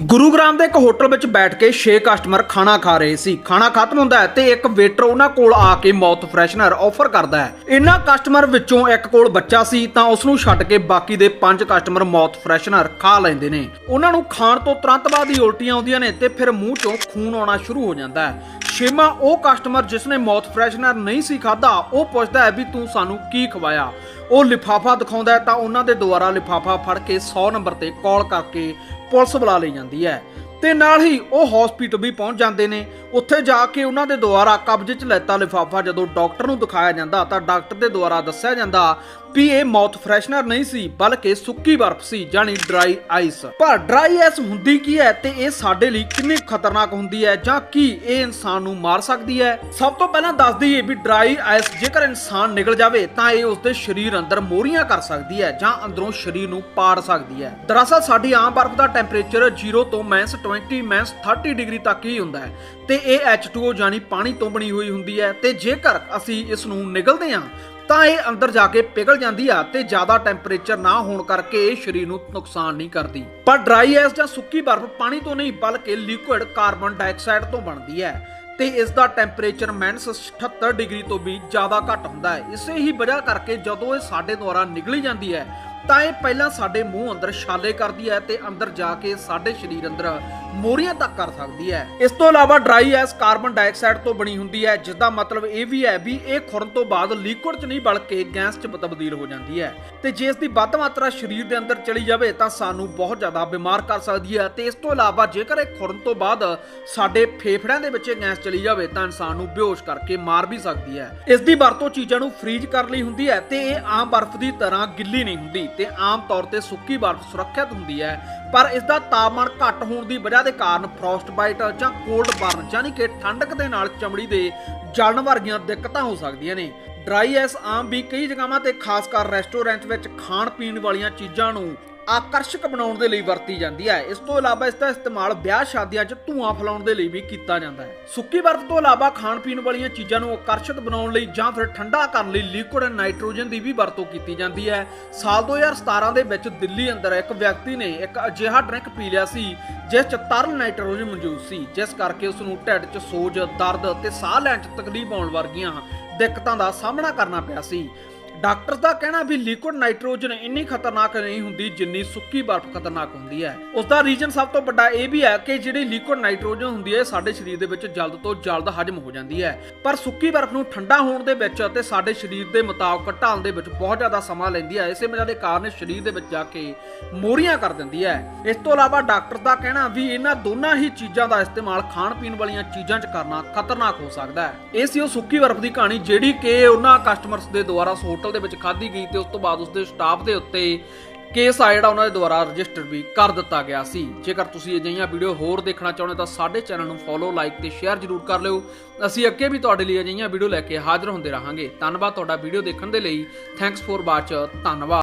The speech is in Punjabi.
ਗੁਰੂਗ੍ਰਾਮ ਦੇ ਇੱਕ ਹੋਟਲ ਵਿੱਚ ਬੈਠ ਕੇ 6 ਕਸਟਮਰ ਖਾਣਾ ਖਾ ਰਹੇ ਸੀ। ਖਾਣਾ ਖਤਮ ਹੁੰਦਾ ਹੈ ਤੇ ਇੱਕ ਵੇਟਰ ਉਹਨਾਂ ਕੋਲ ਆ ਕੇ ਮਾਊਥ ਫਰੈਸ਼ਨਰ ਆਫਰ ਕਰਦਾ ਹੈ। ਇਹਨਾਂ ਕਸਟਮਰ ਵਿੱਚੋਂ ਇੱਕ ਕੋਲ ਬੱਚਾ ਸੀ ਤਾਂ ਉਸ ਨੂੰ ਛੱਡ ਕੇ ਬਾਕੀ ਦੇ 5 ਕਸਟਮਰ ਮਾਊਥ ਫਰੈਸ਼ਨਰ ਖਾ ਲੈਂਦੇ ਨੇ। ਉਹਨਾਂ ਨੂੰ ਖਾਣ ਤੋਂ ਤੁਰੰਤ ਬਾਅਦ ਹੀ ਉਲਟੀਆਂ ਆਉਂਦੀਆਂ ਨੇ ਤੇ ਫਿਰ ਮੂੰਹ ਚੋਂ ਖੂਨ ਆਉਣਾ ਸ਼ੁਰੂ ਹੋ ਜਾਂਦਾ ਹੈ। ਛੇਵਾਂ ਉਹ ਕਸਟਮਰ ਜਿਸ ਨੇ ਮਾਊਥ ਫਰੈਸ਼ਨਰ ਨਹੀਂ ਸੀ ਖਾਦਾ ਉਹ ਪੁੱਛਦਾ ਹੈ ਵੀ ਤੂੰ ਸਾਨੂੰ ਕੀ ਖਵਾਇਆ? ਉਹ ਲਿਫਾਫਾ ਦਿਖਾਉਂਦਾ ਹੈ ਤਾਂ ਉਹਨਾਂ ਦੇ ਦੁਆਰਾ ਲਿਫਾਫਾ ਫੜ ਕੇ 100 ਨੰਬਰ ਤੇ ਕਾਲ ਕਰਕੇ ਪੁਲਿਸ ਬੁਲਾ ਲਈ ਜਾਂਦੀ ਹੈ। ਤੇ ਨਾਲ ਹੀ ਉਹ ਹਸਪੀਟਲ ਵੀ ਪਹੁੰਚ ਜਾਂਦੇ ਨੇ। ਉੱਥੇ ਜਾ ਕੇ ਉਹਨਾਂ ਦੇ ਦੁਆਰਾ ਕਬਜ਼ੇ 'ਚ ਲੈਤਾ ਲਿਫਾਫਾ। ਜਦੋਂ ਡਾਕਟਰ ਨੂੰ ਦਿਖਾਇਆ ਜਾਂਦਾ ਤਾਂ ਡਾਕਟਰ ਦੇ ਦੁਆਰਾ ਦੱਸਿਆ ਜਾਂਦਾ ਵੀ ਇਹ ਮਾਊਥ ਫਰੈਸ਼ਨਰ ਨਹੀਂ ਸੀ, ਬਲਕਿ ਸੁੱਕੀ ਬਰਫ਼ ਸੀ ਜਾਨੀ ਡਰਾਈ ਆਈਸ ਪਰ ਡਰਾਈ ਆਈਸ ਹੁੰਦੀ ਕੀ ਹੈ ਤੇ ਇਹ ਸਾਡੇ ਲਈ ਕਿੰਨੀ ਖਤਰਨਾਕ ਹੁੰਦੀ ਹੈ ਜਾਂ ਕੀ ਇਹ ਇਨਸਾਨ ਨੂੰ ਮਾਰ ਸਕਦੀ ਹੈ? ਸਭ ਤੋਂ ਪਹਿਲਾਂ ਦੱਸ ਦਈਏ ਵੀ ਡਰਾਈ ਆਈਸ ਜੇਕਰ ਇਨਸਾਨ ਨਿਗਲ ਜਾਵੇ, ਤਾਂ ਇਹ ਉਸਦੇ ਸਰੀਰ ਅੰਦਰ ਮੋਰੀਆਂ ਕਰ ਸਕਦੀ ਹੈ ਜਾਂ ਅੰਦਰੋਂ ਸਰੀਰ ਨੂੰ ਪਾੜ ਸਕਦੀ ਹੈ। ਦਰਅਸਲ ਸਾਡੀ ਆਮ ਬਰਫ਼ ਦਾ ਟੈਂਪਰੇਚਰ 0 ਤੋਂ ਮਾਈਨਸ 20 ਮਾਈਨਸ 30 ਡਿਗਰੀ ਤੱਕ ਹੀ ਹੁੰਦਾ ਹੈ ਤੇ ਇਹ H2O ਜਾਨੀ ਪਾਣੀ ਤੋਂ ਬਣੀ ਹੋਈ ਹੁੰਦੀ ਹੈ ਤੇ ਜੇਕਰ ਅਸੀਂ ਇਸ ਨੂੰ ਨਿਗਲਦੇ ਹਾਂ ਤਾਂ ਇਹ ਅੰਦਰ ਜਾ ਕੇ ਪਿਘਲ ਜਾਂਦੀ ਆ ਤੇ ਜ਼ਿਆਦਾ ਟੈਂਪਰੇਚਰ ਨਾ ਹੋਣ ਕਰਕੇ ਇਹ ਸਰੀਰ ਨੂੰ ਨੁਕਸਾਨ ਨਹੀਂ ਕਰਦੀ। ਪਰ ਡਰਾਈ ਐਸ ਜਾਂ ਸੁੱਕੀ ਬਰਫ਼ ਪਾਣੀ ਤੋਂ ਨਹੀਂ, ਬਲਕਿ ਲਿਕੁਇਡ ਕਾਰਬਨ ਡਾਈਆਕਸਾਈਡ ਤੋਂ ਬਣਦੀ ਹੈ ਤੇ ਇਸ ਦਾ ਟੈਂਪਰੇਚਰ ਮਾਈਨਸ 78 ਡਿਗਰੀ ਤੋਂ ਵੀ ਜ਼ਿਆਦਾ ਘੱਟ ਹੁੰਦਾ ਹੈ। ਇਸੇ ਹੀ ਵਜ੍ਹਾ ਕਰਕੇ ਜਦੋਂ ਇਹ ਸਾਡੇ ਦੁਆਰਾ ਨਿਗਲੀ ਜਾਂਦੀ ਹੈ ਤਾਂ ਇਹ ਪਹਿਲਾਂ ਸਾਡੇ ਮੂੰਹ ਅੰਦਰ ਛਾਲੇ ਕਰਦੀ ਹੈ ਤੇ ਅੰਦਰ ਜਾ ਕੇ ਸਾਡੇ ਸਰੀਰ ਅੰਦਰ ਮੋਰੀਆਂ ਤੱਕ ਕਰ ਸਕਦੀ ਹੈ। ਇਸ ਤੋਂ ਇਲਾਵਾ ਡਰਾਈ ਐਸ ਕਾਰਬਨ ਡਾਈਆਕਸਾਈਡ ਤੋਂ ਬਣੀ ਹੁੰਦੀ ਹੈ ਜਿਸ ਦਾ ਮਤਲਬ ਇਹ ਵੀ ਹੈ ਵੀ ਇਹ ਖੁਰਨ ਤੋਂ ਬਾਅਦ ਲਿਕੁਇਡ 'ਚ ਨਹੀਂ ਬਲਕਿ ਗੈਸ 'ਚ ਤਬਦੀਲ ਹੋ ਜਾਂਦੀ ਹੈ। ਤੇ ਜੇ ਇਸ ਦੀ ਵੱਧ ਮਾਤਰਾ ਸਰੀਰ ਦੇ ਅੰਦਰ ਚਲੀ ਜਾਵੇ ਤਾਂ ਸਾਨੂੰ ਬਹੁਤ ਜ਼ਿਆਦਾ ਬਿਮਾਰ ਕਰ ਸਕਦੀ ਹੈ ਤੇ ਇਸ ਤੋਂ ਇਲਾਵਾ ਜੇਕਰ ਇਹ ਖੁਰਨ ਤੋਂ ਬਾਅਦ ਸਾਡੇ ਫੇਫੜਿਆਂ ਦੇ ਵਿੱਚ ਇਹ ਗੈਸ ਚਲੀ ਜਾਵੇ ਤਾਂ ਇਨਸਾਨ ਨੂੰ ਬੇਹੋਸ਼ ਕਰਕੇ ਮਾਰ ਵੀ ਸਕਦੀ ਹੈ। ਇਸ ਦੀ ਵਰਤੋਂ ਚੀਜ਼ਾਂ ਨੂੰ ਫ੍ਰੀਜ਼ ਕਰਨ ਲਈ ਹੁੰਦੀ ਹੈ ਤੇ ਇਹ ਆਮ ਬਰਫ਼ ਦੀ ਤਰ੍ਹਾਂ ਗਿੱਲੀ ਨਹੀਂ ਹੁੰਦੀ। ਤੇ ਆਮ ਤੌਰ ਤੇ ਸੁੱਕੀ ਬਰਫ਼ ਸੁਰੱਖਿਅਤ ਹੁੰਦੀ ਹੈ, ਪਰ ਇਸ ਦਾ ਤਾਪਮਾਨ ਘੱਟ ਹੋਣ ਦੀ ਵਜ੍ਹਾ ਦੇ ਕਾਰਨ ਫ੍ਰੋਸਟ ਬਾਈਟ ਜਾਂ ਕੋਲਡ ਬਰਨ ਯਾਨੀ ਕਿ ਠੰਡਕ ਦੇ ਨਾਲ ਚਮੜੀ ਦੇ ਜਲਣ ਵਰਗੀਆਂ ਦਿੱਕਤਾਂ ਹੋ ਸਕਦੀਆਂ ਨੇ। ਡਰਾਈ ਐਸ ਆਮ ਵੀ ਕਈ ਜਗ੍ਹਾਵਾਂ ਤੇ ਖਾਸ ਕਰ ਰੈਸਟੋਰੈਂਟ ਵਿੱਚ ਖਾਣ ਪੀਣ ਵਾਲੀਆਂ ਚੀਜ਼ਾਂ ਨੂੰ ਆਕਰਸ਼ਕ ਬਣਾਉਣ ਦੇ ਲਈ ਵਰਤੀ ਜਾਂਦੀ ਹੈ। ਇਸ ਤੋਂ ਇਲਾਵਾ ਇਸ ਦਾ ਇਸਤੇਮਾਲ ਵਿਆਹ ਸ਼ਾਦੀਆਂ 'ਚ ਧੂਆਂ ਫੈਲਾਉਣ ਦੇ ਲਈ ਵੀ ਕੀਤਾ ਜਾਂਦਾ ਹੈ। ਸੁੱਕੀ ਬਰਫ਼ ਤੋਂ ਇਲਾਵਾ ਖਾਣ ਪੀਣ ਵਾਲੀਆਂ ਚੀਜ਼ਾਂ ਨੂੰ ਆਕਰਸ਼ਿਤ ਬਣਾਉਣ ਲਈ ਜਾਂ ਫਿਰ ਠੰਡਾ ਕਰਨ ਲਈ ਲਿਕੁਇਡ ਨਾਈਟ੍ਰੋਜਨ ਦੀ ਵੀ ਵਰਤੋਂ ਕੀਤੀ ਜਾਂਦੀ ਹੈ। ਸਾਲ 2017 ਦੇ ਵਿੱਚ ਦਿੱਲੀ ਅੰਦਰ ਇੱਕ ਵਿਅਕਤੀ ਨੇ ਇੱਕ ਅਜਿਹਾ ਡਰਿੰਕ ਪੀ ਲਿਆ ਸੀ, ਜਿਸ 'ਚ ਤਰਲ ਨਾਈਟ੍ਰੋਜਨ ਮੌਜੂਦ ਸੀ, ਜਿਸ ਕਰਕੇ ਉਸ ਨੂੰ ਢਿੱਡ 'ਚ ਸੋਜ, ਦਰਦ ਅਤੇ ਸਾਹ ਲੈਣ 'ਚ ਤਕਲੀਫ ਆਉਣ ਵਰਗੀਆਂ ਦਿੱਕਤਾਂ ਦਾ ਸਾਹਮਣਾ ਕਰਨਾ ਪਿਆ ਸੀ। ਡਾਕਟਰ ਦਾ ਕਹਿਣਾ ਵੀ ਲਿਕੁਇਡ ਨਾਈਟ੍ਰੋਜਨ ਇੰਨੀ ਖਤਰਨਾਕ ਨਹੀਂ ਹੁੰਦੀ ਜਿੰਨੀ ਸੁੱਕੀ ਬਰਫ਼ ਖਤਰਨਾਕ ਹੁੰਦੀ ਹੈ। ਉਸ ਦਾ ਰੀਜ਼ਨ ਸਭ ਤੋਂ ਵੱਡਾ ਇਹ ਵੀ ਹੈ ਕਿ ਜਿਹੜੀ ਲਿਕੁਇਡ ਨਾਈਟ੍ਰੋਜਨ ਹੁੰਦੀ ਹੈ, ਸਾਡੇ ਸਰੀਰ ਦੇ ਵਿੱਚ ਜਲਦ ਤੋਂ ਜਲਦ ਹਜਮ ਹੋ ਜਾਂਦੀ ਹੈ। ਪਰ ਸੁੱਕੀ ਬਰਫ਼ ਨੂੰ ਠੰਡਾ ਹੋਣ ਦੇ ਵਿੱਚ ਅਤੇ ਸਾਡੇ ਸਰੀਰ ਦੇ ਮੁਤਾਬਕ ਢਾਲਣ ਦੇ ਵਿੱਚ ਬਹੁਤ ਜ਼ਿਆਦਾ ਸਮਾਂ ਲੈਂਦੀ ਹੈ, ਇਸੇ ਵਜ੍ਹਾ ਦੇ ਕਾਰਨ ਸਰੀਰ ਦੇ ਵਿੱਚ ਜਾ ਕੇ ਮੋਰੀਆਂ ਕਰ ਦਿੰਦੀ ਹੈ। ਇਸ ਤੋਂ ਇਲਾਵਾ ਡਾਕਟਰ ਦਾ ਕਹਿਣਾ ਵੀ ਇਹਨਾਂ ਦੋਨਾਂ ਹੀ ਚੀਜ਼ਾਂ ਦਾ ਇਸਤੇਮਾਲ ਖਾਣ ਪੀਣ ਵਾਲੀਆਂ ਚੀਜ਼ਾਂ 'ਚ ਕਰਨਾ ਖਤਰਨਾਕ ਹੋ ਸਕਦਾ ਹੈ। ਇਹ ਸੀ ਉਹ ਸੁੱਕੀ ਬਰਫ਼ ਦੀ ਕਹਾਣੀ, ਜਿਹੜੀ ਕਿ ਉਹਨਾਂ ਕਸਟਮਰਸ ਦੇ ਦੁਆਰਾ ਉਸ ਹੋਟਲ ਦੇ ਵਿੱਚ ਖਾਧੀ ਗਈ ਤੇ ਉਸ ਤੋਂ ਬਾਅਦ ਉਸਦੇ ਸਟਾਫ ਦੇ ਉੱਤੇ ਕੇਸ ਆ ਜਿਹੜਾ ਉਹਨਾਂ ਦੇ ਦੁਆਰਾ ਰਜਿਸਟਰ ਵੀ ਕਰ ਦਿੱਤਾ ਗਿਆ ਸੀ। ਜੇਕਰ ਤੁਸੀਂ ਅਜਿਹੀਆਂ ਵੀਡੀਓ ਹੋਰ ਦੇਖਣਾ ਚਾਹੁੰਦੇ ਤਾਂ ਸਾਡੇ ਚੈਨਲ ਨੂੰ ਫੋਲੋ ਲਾਈਕ ਤੇ ਸ਼ੇਅਰ ਜ਼ਰੂਰ ਕਰ ਲਿਓ। ਅਸੀਂ ਅੱਗੇ ਵੀ ਤੁਹਾਡੇ ਲਈ ਅਜਿਹੀਆਂ ਵੀਡੀਓ ਲੈ ਕੇ ਹਾਜ਼ਰ ਹੁੰਦੇ ਰਹਾਂਗੇ। ਧੰਨਵਾਦ ਤੁਹਾਡਾ ਵੀਡੀਓ ਦੇਖਣ ਦੇ ਲਈ। ਥੈਂਕਸ ਫੋਰ ਵਾਚ ਧੰਨਵਾਦ।